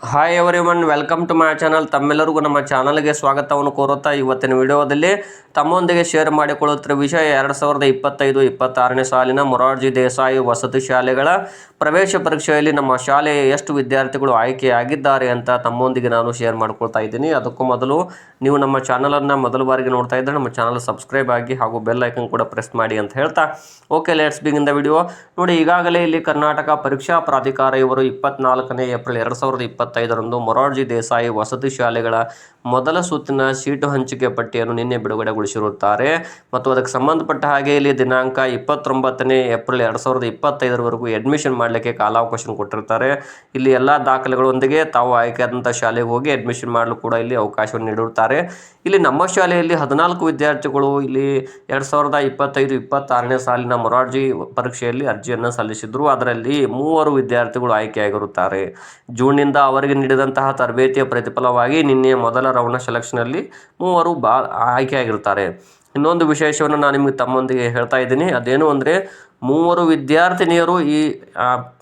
Hi everyone welcome to my channel ತಮ್ಮೆಲ್ಲರಿಗೂ ನಮ್ಮ ಚಾನಲ್ಗೆ ಸ್ವಾಗತವನ್ನು ಕೋರುತ್ತಾ ಇವತ್ತಿನ ವಿಡಿಯೋದಲ್ಲಿ ತಮ್ಮೊಂದಿಗೆ ಶೇರ್ ಮಾಡಿಕೊಳ್ಳುತ್ತಿರುವ ವಿಷಯ ಎರಡು ಸಾವಿರದ ಇಪ್ಪತ್ತೈದು, ಇಪ್ಪತ್ತಾರನೇ ಸಾಲಿನ ಮೊರಾರ್ಜಿ ದೇಸಾಯಿ ವಸತಿ ಶಾಲೆಗಳ ಪ್ರವೇಶ ಪರೀಕ್ಷೆಯಲ್ಲಿ ನಮ್ಮ ಶಾಲೆಯ ಎಷ್ಟು ವಿದ್ಯಾರ್ಥಿಗಳು ಆಯ್ಕೆಯಾಗಿದ್ದಾರೆ ಅಂತ ತಮ್ಮೊಂದಿಗೆ ನಾನು ಶೇರ್ ಮಾಡ್ಕೊಳ್ತಾ ಇದ್ದೀನಿ. ಅದಕ್ಕೂ ಮೊದಲು ನೀವು ನಮ್ಮ ಚಾನಲನ್ನು ಮೊದಲ ಬಾರಿಗೆ ನೋಡ್ತಾ ಇದ್ದರೆ ನಮ್ಮ ಚಾನಲ್ ಸಬ್ಸ್ಕ್ರೈಬ್ ಆಗಿ ಹಾಗೂ ಬೆಲ್ ಐಕನ್ ಕೂಡ ಪ್ರೆಸ್ ಮಾಡಿ ಅಂತ ಹೇಳ್ತಾ. Okay let's begin the video ನೋಡಿ, ಈಗಾಗಲೇ ಇಲ್ಲಿ ಕರ್ನಾಟಕ ಪರೀಕ್ಷಾ ಪ್ರಾಧಿಕಾರ ಇವರು ಇಪ್ಪತ್ನಾಲ್ಕನೇ ಏಪ್ರಿಲ್ ಎರಡು ಸಾವಿರದ ಇಪ್ಪತ್ತೈದರಂದು ಮೊರಾರ್ಜಿ ದೇಸಾಯಿ ವಸತಿ ಶಾಲೆಗಳ ಮೊದಲ ಸುತ್ತಿನ ಸೀಟು ಹಂಚಿಕೆ ಪಟ್ಟಿಯನ್ನು ನಿನ್ನೆ ಬಿಡುಗಡೆಗೊಳಿಸಿರುತ್ತಾರೆ. ಮತ್ತು ಅದಕ್ಕೆ ಸಂಬಂಧಪಟ್ಟ ಹಾಗೆ ಇಲ್ಲಿ ದಿನಾಂಕ ಇಪ್ಪತ್ತೊಂಬತ್ತನೇ ಏಪ್ರಿಲ್ ಎರಡು ಸಾವಿರದ ಇಪ್ಪತ್ತೈದರವರೆಗೂ ಅಡ್ಮಿಷನ್ ಮಾಡಲಿಕ್ಕೆ ಕಾಲಾವಕಾಶ ಕೊಟ್ಟಿರ್ತಾರೆ. ಇಲ್ಲಿ ಎಲ್ಲ ದಾಖಲೆಗಳೊಂದಿಗೆ ತಾವು ಆಯ್ಕೆಯಾದಂಥ ಶಾಲೆಗೆ ಹೋಗಿ ಅಡ್ಮಿಷನ್ ಮಾಡಲು ಕೂಡ ಇಲ್ಲಿ ಅವಕಾಶವನ್ನು ನೀಡಿರುತ್ತಾರೆ. ಇಲ್ಲಿ ನಮ್ಮ ಶಾಲೆಯಲ್ಲಿ ಹದಿನಾಲ್ಕು ವಿದ್ಯಾರ್ಥಿಗಳು ಇಲ್ಲಿ ಎರಡು ಸಾವಿರದ ಇಪ್ಪತ್ತೈದು, ಇಪ್ಪತ್ತಾರನೇ ಸಾಲಿನ ಮೊರಾರ್ಜಿ ಪರೀಕ್ಷೆಯಲ್ಲಿ ಅರ್ಜಿಯನ್ನು ಸಲ್ಲಿಸಿದ್ರು. ಅದರಲ್ಲಿ ಮೂವರು ವಿದ್ಯಾರ್ಥಿಗಳು ಆಯ್ಕೆಯಾಗಿರುತ್ತಾರೆ. ಜೂನ್ನಿಂದ ಅವರಿಗೆ ನೀಡಿದಂತಹ ತರಬೇತಿಯ ಪ್ರತಿಫಲವಾಗಿ ನಿನ್ನೆ ಮೊದಲ ರೌಂಡ್ನ ಸೆಲೆಕ್ಷನಲ್ಲಿ ಮೂವರು ಬಾ ಆಯ್ಕೆಯಾಗಿರ್ತಾರೆ ಇನ್ನೊಂದು ವಿಶೇಷವನ್ನು ನಾನು ನಿಮಗೆ ತಮ್ಮೊಂದಿಗೆ ಹೇಳ್ತಾ ಇದ್ದೀನಿ. ಅದೇನು ಅಂದರೆ ಮೂವರು ವಿದ್ಯಾರ್ಥಿನಿಯರು ಈ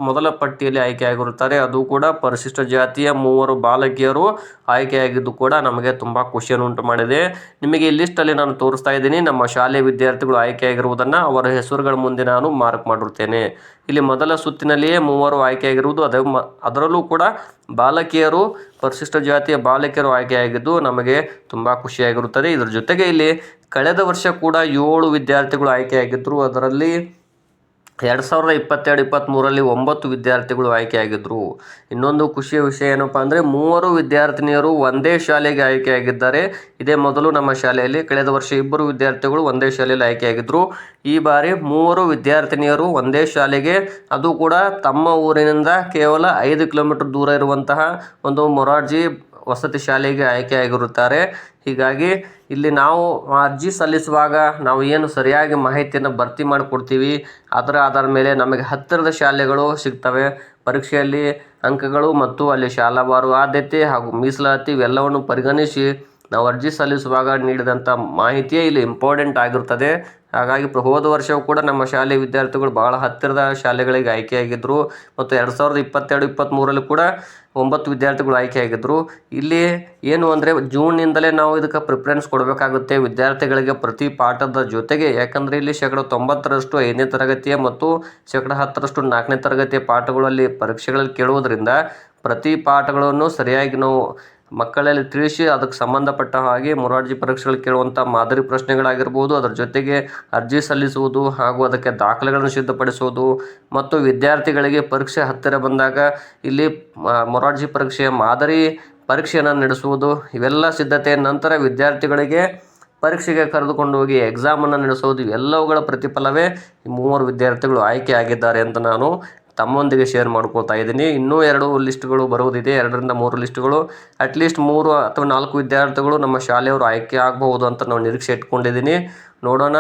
ಮೊದಲ ಪಟ್ಟಿಯಲ್ಲಿ ಆಯ್ಕೆಯಾಗಿರುತ್ತಾರೆ. ಅದು ಕೂಡ ಪರಿಶಿಷ್ಟ ಜಾತಿಯ ಮೂವರು ಬಾಲಕಿಯರು ಆಯ್ಕೆಯಾಗಿದ್ದು ಕೂಡ ನಮಗೆ ತುಂಬ ಖುಷಿಯನ್ನು ಉಂಟು ಮಾಡಿದೆ. ನಿಮಗೆ ಈ ಲಿಸ್ಟಲ್ಲಿ ನಾನು ತೋರಿಸ್ತಾ ಇದ್ದೀನಿ. ನಮ್ಮ ಶಾಲೆಯ ವಿದ್ಯಾರ್ಥಿಗಳು ಆಯ್ಕೆಯಾಗಿರುವುದನ್ನು ಅವರ ಹೆಸರುಗಳ ಮುಂದೆ ನಾನು ಮಾರ್ಕ್ ಮಾಡಿರುತ್ತೇನೆ. ಇಲ್ಲಿ ಮೊದಲ ಸುತ್ತಿನಲ್ಲಿಯೇ ಮೂವರು ಆಯ್ಕೆಯಾಗಿರುವುದು. ಅದೇ ಮ, ಅದರಲ್ಲೂ ಕೂಡ ಬಾಲಕಿಯರು, ಪರಿಶಿಷ್ಟ ಜಾತಿಯ ಬಾಲಕಿಯರು ಆಯ್ಕೆಯಾಗಿದ್ದು ನಮಗೆ ತುಂಬ ಖುಷಿಯಾಗಿರುತ್ತದೆ. ಇದರ ಜೊತೆಗೆ ಇಲ್ಲಿ ಕಳೆದ ವರ್ಷ ಕೂಡ ಏಳು ವಿದ್ಯಾರ್ಥಿಗಳು ಆಯ್ಕೆಯಾಗಿದ್ದರು ಅದರಲ್ಲಿ ಎರಡು ಸಾವಿರದ ಇಪ್ಪತ್ತೆರಡು ಇಪ್ಪತ್ತ್ಮೂರರಲ್ಲಿ ಒಂಬತ್ತು ವಿದ್ಯಾರ್ಥಿಗಳು ಆಯ್ಕೆಯಾಗಿದ್ದರು ಇನ್ನೊಂದು ಖುಷಿಯ ವಿಷಯ ಏನಪ್ಪ ಅಂದರೆ ಮೂವರು ವಿದ್ಯಾರ್ಥಿನಿಯರು ಒಂದೇ ಶಾಲೆಗೆ ಆಯ್ಕೆಯಾಗಿದ್ದಾರೆ. ಇದೇ ಮೊದಲು ನಮ್ಮ ಶಾಲೆಯಲ್ಲಿ ಕಳೆದ ವರ್ಷ ಇಬ್ಬರು ವಿದ್ಯಾರ್ಥಿಗಳು ಒಂದೇ ಶಾಲೆಯಲ್ಲಿ ಆಯ್ಕೆಯಾಗಿದ್ದರು ಈ ಬಾರಿ ಮೂವರು ವಿದ್ಯಾರ್ಥಿನಿಯರು ಒಂದೇ ಶಾಲೆಗೆ, ಅದು ಕೂಡ ತಮ್ಮ ಊರಿನಿಂದ ಕೇವಲ ಐದು ಕಿಲೋಮೀಟರ್ ದೂರ ಇರುವಂತಹ ಒಂದು ಮೊರಾರ್ಜಿ ವಸತಿ ಶಾಲೆಗೆ ಆಯ್ಕೆಯಾಗಿರುತ್ತಾರೆ. ಹೀಗಾಗಿ ಇಲ್ಲಿ ನಾವು ಅರ್ಜಿ ಸಲ್ಲಿಸುವಾಗ ನಾವು ಏನು ಸರಿಯಾಗಿ ಮಾಹಿತಿಯನ್ನು ಭರ್ತಿ ಮಾಡಿಕೊಡ್ತೀವಿ, ಅದರ ಆಧಾರದ ಮೇಲೆ ನಮಗೆ ಹತ್ತಿರದ ಶಾಲೆಗಳು ಸಿಗ್ತವೆ. ಪರೀಕ್ಷೆಯಲ್ಲಿ ಅಂಕಗಳು ಮತ್ತು ಅಲ್ಲಿ ಶಾಲಾವಾರು ಆದ್ಯತೆ ಹಾಗೂ ಮೀಸಲಾತಿ ಇವೆಲ್ಲವನ್ನು ಪರಿಗಣಿಸಿ ನಾವು ಅರ್ಜಿ ಸಲ್ಲಿಸುವಾಗ ನೀಡಿದಂಥ ಮಾಹಿತಿಯೇ ಇಲ್ಲಿ ಇಂಪಾರ್ಟೆಂಟ್ ಆಗಿರ್ತದೆ ಹಾಗಾಗಿ ಪ್ರ- ಹೋದ ವರ್ಷವೂ ಕೂಡ ನಮ್ಮ ಶಾಲೆ ವಿದ್ಯಾರ್ಥಿಗಳು ಬಹಳ ಹತ್ತಿರದ ಶಾಲೆಗಳಿಗೆ ಆಯ್ಕೆಯಾಗಿದ್ದರು ಮತ್ತು ಎರಡು ಸಾವಿರದ ಇಪ್ಪತ್ತೆರಡು ಇಪ್ಪತ್ತ್ಮೂರರಲ್ಲಿ ಕೂಡ ಒಂಬತ್ತು ವಿದ್ಯಾರ್ಥಿಗಳು ಆಯ್ಕೆಯಾಗಿದ್ದರು ಇಲ್ಲಿ ಏನು ಅಂದರೆ ಜೂನ್ನಿಂದಲೇ ನಾವು ಇದಕ್ಕೆ ಪ್ರಿಫರೆನ್ಸ್ ಕೊಡಬೇಕಾಗುತ್ತೆ ವಿದ್ಯಾರ್ಥಿಗಳಿಗೆ ಪ್ರತಿ ಪಾಠದ ಜೊತೆಗೆ. ಯಾಕಂದರೆ ಇಲ್ಲಿ ಶೇಕಡ ತೊಂಬತ್ತರಷ್ಟು ಐದನೇ ತರಗತಿಯ ಮತ್ತು ಶೇಕಡ ಹತ್ತರಷ್ಟು ನಾಲ್ಕನೇ ತರಗತಿಯ ಪಾಠಗಳಲ್ಲಿ ಪರೀಕ್ಷೆಗಳಲ್ಲಿ ಕೇಳುವುದರಿಂದ ಪ್ರತಿ ಪಾಠಗಳನ್ನು ಸರಿಯಾಗಿ ನಾವು ಮಕ್ಕಳಲ್ಲಿ ತಿಳಿಸಿ ಅದಕ್ಕೆ ಸಂಬಂಧಪಟ್ಟ ಹಾಗೆ ಮೊರಾರ್ಜಿ ಪರೀಕ್ಷೆಗಳು ಕೇಳುವಂಥ ಮಾದರಿ ಪ್ರಶ್ನೆಗಳಾಗಿರ್ಬೋದು, ಅದರ ಜೊತೆಗೆ ಅರ್ಜಿ ಸಲ್ಲಿಸುವುದು ಹಾಗೂ ಅದಕ್ಕೆ ದಾಖಲೆಗಳನ್ನು ಸಿದ್ಧಪಡಿಸುವುದು. ಮತ್ತು ವಿದ್ಯಾರ್ಥಿಗಳಿಗೆ ಪರೀಕ್ಷೆ ಹತ್ತಿರ ಬಂದಾಗ ಇಲ್ಲಿ ಮೊರಾರ್ಜಿ ಪರೀಕ್ಷೆಯ ಮಾದರಿ ಪರೀಕ್ಷೆಯನ್ನು ನಡೆಸುವುದು, ಇವೆಲ್ಲ ಸಿದ್ಧತೆಯ ನಂತರ ವಿದ್ಯಾರ್ಥಿಗಳಿಗೆ ಪರೀಕ್ಷೆಗೆ ಕರೆದುಕೊಂಡು ಹೋಗಿ ಎಕ್ಸಾಮನ್ನು ನಡೆಸೋದು ಇವೆಲ್ಲವುಗಳ ಪ್ರತಿಫಲವೇ ಈ ಮೂವರು ವಿದ್ಯಾರ್ಥಿಗಳು ಆಯ್ಕೆ ಆಗಿದ್ದಾರೆ ಅಂತ ನಾನು ತಮ್ಮೊಂದಿಗೆ ಶೇರ್ ಮಾಡ್ಕೊಳ್ತಾ ಇದ್ದೀನಿ. ಇನ್ನೂ ಎರಡು ಲಿಸ್ಟ್ಗಳು ಬರುವುದಿದೆ. ಎರಡರಿಂದ ಮೂರು ಲಿಸ್ಟ್ಗಳು ಅಟ್ಲೀಸ್ಟ್ ಮೂರು ಅಥವಾ ನಾಲ್ಕು ವಿದ್ಯಾರ್ಥಿಗಳು ನಮ್ಮ ಶಾಲೆಯವರು ಆಯ್ಕೆ ಆಗಬಹುದು ಅಂತ ನಾವು ನಿರೀಕ್ಷೆ ಇಟ್ಕೊಂಡಿದ್ದೀನಿ. ನೋಡೋಣ.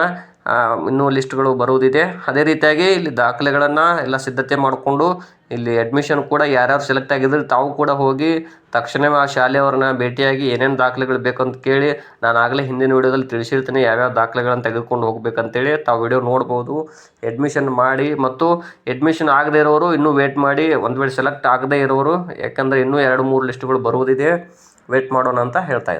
ಇನ್ನೂ ಲಿಸ್ಟ್ಗಳು ಬರುವುದಿದೆ ಅದೇ ರೀತಿಯಾಗಿ ಇಲ್ಲಿ ದಾಖಲೆಗಳನ್ನು ಎಲ್ಲ ಸಿದ್ಧತೆ ಮಾಡಿಕೊಂಡು ಇಲ್ಲಿ ಅಡ್ಮಿಷನ್ ಕೂಡ ಯಾರ್ಯಾರು ಸೆಲೆಕ್ಟ್ ಆಗಿದ್ರು ತಾವು ಕೂಡ ಹೋಗಿ ತಕ್ಷಣವೇ ಆ ಶಾಲೆಯವ್ರನ್ನ ಭೇಟಿಯಾಗಿ ಏನೇನು ದಾಖಲೆಗಳು ಬೇಕಂತ ಕೇಳಿ ನಾನು ಆಗಲೇ ಹಿಂದಿನ ವಿಡಿಯೋದಲ್ಲಿ ತಿಳಿಸಿರ್ತೀನಿ ಯಾವ್ಯಾವ ದಾಖಲೆಗಳನ್ನು ತೆಗೆದುಕೊಂಡು ಹೋಗ್ಬೇಕಂತೇಳಿ ತಾವು ವಿಡಿಯೋ ನೋಡ್ಬೋದು. ಅಡ್ಮಿಷನ್ ಮಾಡಿ ಮತ್ತು ಅಡ್ಮಿಷನ್ ಆಗದೇ ಇರೋರು ಇನ್ನೂ ವೇಟ್ ಮಾಡಿ ಒಂದು ವೇಳೆ ಸೆಲೆಕ್ಟ್ ಆಗದೇ ಇರೋರು, ಯಾಕಂದರೆ ಇನ್ನೂ ಎರಡು ಮೂರು ಲಿಸ್ಟ್ಗಳು ಬರುವುದಿದೆ ವೇಟ್ ಮಾಡೋಣ ಅಂತ ಹೇಳ್ತಾ